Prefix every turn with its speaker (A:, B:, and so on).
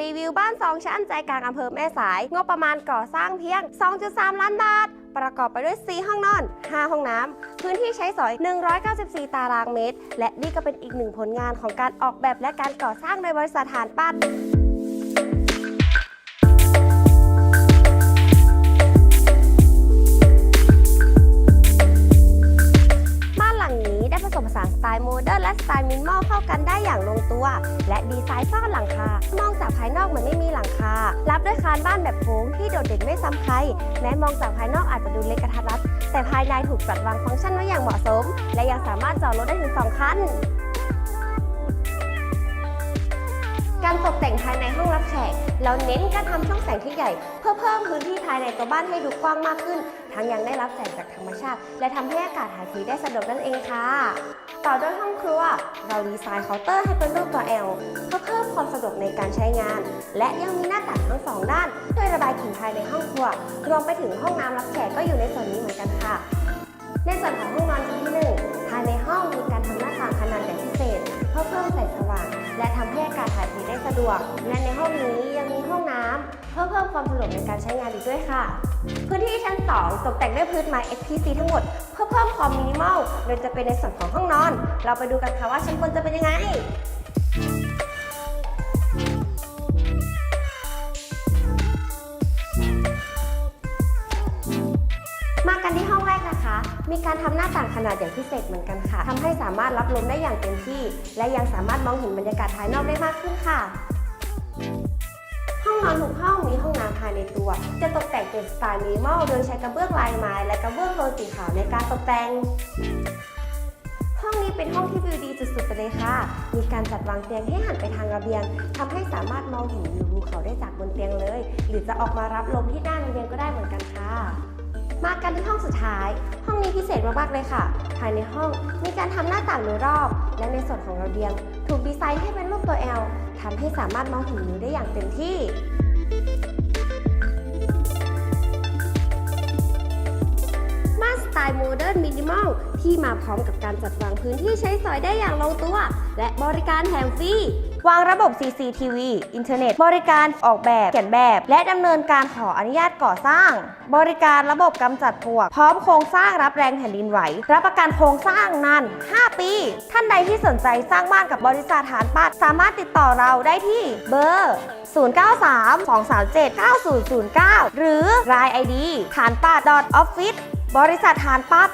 A: รีวิวบ้าน 2 ชั้นใจกลางอำเภอแม่สาย งบประมาณก่อสร้างเพียง 2.3 ล้านบาท ประกอบไปด้วย 4 ห้องนอน 5 ห้องน้ำ พื้นที่ใช้สอย 194 ตารางเมตร และนี่ก็เป็นอีกหนึ่งผลงานของการออกแบบและการก่อสร้างในบริษัทฐานปั้นบ้านหลังนี้ได้ผสมผสานสไตล์โมเดิร์นและสไตล์มินิมอลเข้ากันได้อย่างลงตัว และดีไซน์ซ่อนหลังคามองากภายนอกเหมือนไม่มีหลังคา รับด้วยคานบ้านแบบโค้งที่โดดเด่นไม่ซ้ำใคร แม้มองจากภายนอกอาจจะดูเล็กกระทัดรัด แต่ภายในถูกจัดวางฟังก์ชันไว้อย่างเหมาะสม และยังสามารถจอดรถได้ถึง 2 คันการตกแต่งภายในห้องรับแขก เราเน้นการทำช่องแสงที่ใหญ่ เพื่อเพิ่มพื้นที่ภายในตัวบ้านให้ดูกว้างมากขึ้น ทั้งยังได้รับแสงจากธรรมชาติ และทำให้อากาศถ่ายเทได้สะดวกนั่นเองค่ะ ต่อด้วยห้องครัว เราดีไซน์เคาน์เตอร์ให้เป็นรูปตัว L เพื่อเพิ่มความสะดวกในการใช้งาน และยังมีหน้าต่างทั้งสองด้านช่วยระบายกลิ่นภายในห้องครัว รวมไปถึงห้องน้ำรับแขกก็อยู่ในส่วนนี้เหมือนกันค่ะ ในส่วนของห้องนอนชั้นที่หนึ่ง ดวก และในห้องนี้ยังมีห้องน้ำเพื่อเพิ่มความสะดวกในการใช้งานอีกด้วยค่ะ พื้นที่ชั้น 2 ตกแต่งด้วยพื้นไม้ FPC ทั้งหมด เพื่อเพิ่มความมินิมอล โดยจะเป็นในส่วนของห้องนอน เราไปดูกันค่ะว่าชั้นบนจะเป็นยังไง มีการทำหน้าต่างขนาดใหญ่พิเศษเหมือนกันค่ะทำให้สามารถรับลมได้อย่างเต็มที่ และยังสามารถมองเห็นบรรยากาศภายนอกได้มากขึ้นค่ะ ห้องนอนทุกห้องมีห้องน้ำภายในตัว จะตกแต่งเป็นสไตล์มินิมอลโดยใช้กระเบื้องลายไม้และกระเบื้องโทนสีขาวในการตกแต่งห้องนี้เป็นห้องที่วิวดีสุดๆไปเลยค่ะ มีการจัดวางเตียงให้หันไปทางระเบียงทำให้สามารถมองเห็นวิวภูเขาได้จากบนเตียงเลย หรือจะออกมารับลมที่หน้าระเบียงก็ได้เหมือนกันค่ะ มากันที่ห้องสุดท้าย ห้องนี้พิเศษมากๆเลยค่ะ ภายในห้องมีการทำหน้าต่างโดยรอบ และในส่วนของระเบียง ถูกดีไซน์ให้เป็นรูปตัว L ทำให้สามารถมองเห็นวิวได้อย่างเต็มที่บ้าสไตล์โมเดิร์นมินิมอลที่มาพร้อมกับการจัดวางพื้นที่ใช้สอยได้อย่างลงตัว และบริการแถมฟรี วางระบบ CCTV อินเทอร์เน็ต บริการออกแบบเขียนแบบ และดำเนินการขออนุญาตก่อสร้าง บริการระบบกำจัดปลวก พร้อมโครงสร้างรับแรงแผ่นดินไหว รับประกันโครงสร้างนาน 5 ปี ท่านใดที่สนใจสร้างบ้านกับบริษัทฐานปัดสามารถติดต่อเราได้ที่เบอร์ 0932379009 หรือ Line ID ฐานปัด .office บริษัทฐานปัด